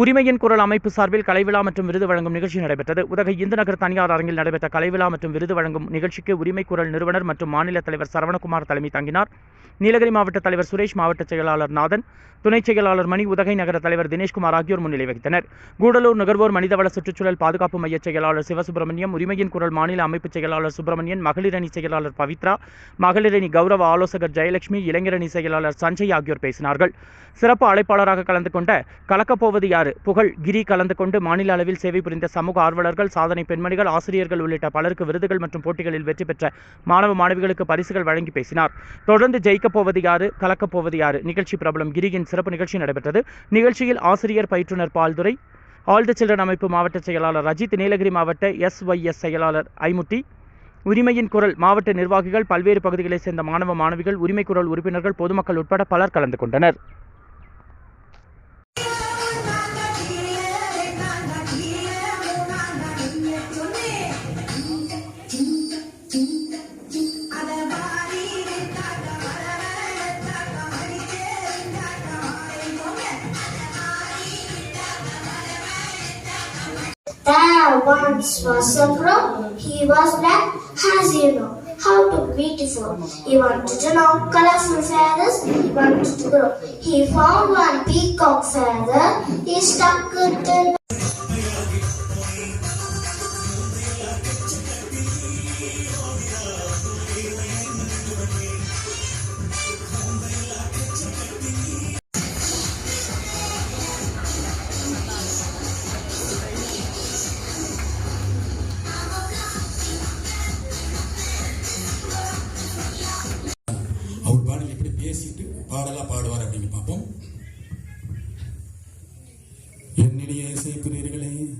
உரிமையின் குரல் அமைப்பு சார்பில் கலைவிழா மற்றும் விருது வழங்கும் நிகழ்ச்சி நடைபெற்றது. உதகை இந்து நகர் தனியார் அரங்கில் நடைபெற்ற கலைவிழா மற்றும் விருது வழங்கும் நிகழ்ச்சிக்கு உரிமை குரல் நிறுவனர் மற்றும் மாநில தலைவர் சரவணகுமார் தலைமை தாங்கினார். நீலகிரி மாவட்ட தலைவர் சுரேஷ் மாவட்ட செயலாளர் நாதன் துணைச் செயலாளர் மணி உதகை நகர தலைவர் தினேஷ்குமார் ஆகியோர் முன்னிலை வகித்தனர். கூடலூர் நுகர்வோர் மனிதவள சுற்றுச்சூழல் பாதுகாப்பு மைய செயலாளர் சிவசுப்பிரமணியம் உரிமையின் குரல் மாநில அமைப்பு செயலாளர் சுப்பிரமணியன் மகளிரணி செயலாளர் பவித்ரா மகளிரணி கௌரவ ஆலோசகர் ஜெயலட்சுமி இளைஞரணி செயலாளர் சஞ்சய் ஆகியோர் பேசினார்கள். சிறப்பு அழைப்பாளராக கலந்து கொண்ட கலக்கப்போவது யார்? புகழ் கிரி கலந்து கொண்டு மாநில அளவில் சேவை புரிந்த சமூக ஆர்வலர்கள் சாதனை பெண்மணிகள் ஆசிரியர்கள் உள்ளிட்ட பலருக்கு விருதுகள் மற்றும் போட்டிகளில் வெற்றி பெற்ற மாணவ மாணவிகளுக்கு பரிசுகள் வழங்கி பேசினார். தொடர்ந்து ஜெயிக்கப் போவது யாரு? கலக்கப் போவது யாரு? நிகழ்ச்சி பிரபலம் கிரியின் சிறப்பு நிகழ்ச்சி நடைபெற்றது. நிகழ்ச்சியில் ஆசிரியர் பயிற்றுனர் பால்துரை ஆல் தி சில்ட்ரன் அமைப்பு மாவட்ட செயலாளர் அஜித் நீலகிரி மாவட்ட எஸ்ஒய்எஸ் செயலாளர் ஐமுட்டி உரிமையின் குரல் மாவட்ட நிர்வாகிகள் பல்வேறு பகுதிகளைச் சேர்ந்த மாணவ மாணவிகள் உரிமை குரல் உறுப்பினர்கள் பொதுமக்கள் உட்பட பலர் கலந்து கொண்டனர். Once was a crow. He was black, as you know. How to beautiful. He wanted to know colorful feathers. He wanted to grow. He found one peacock feather. He stuck it in. பாடலா பாடுவார் அப்படின்னு பார்ப்போம். என்னிடையே இசைக்கிறீர்களே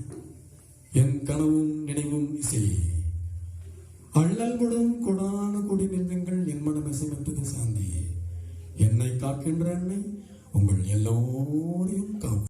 என் கனவும் நினைவும் இசை. அள்ளல் குடம் கொடான கொடி நெஞ்சங்கள் என் மனம் இசைமற்றது சாந்தி. என்னை காக்கின்ற அன்னை உங்கள் எல்லோரையும் காக்கும்.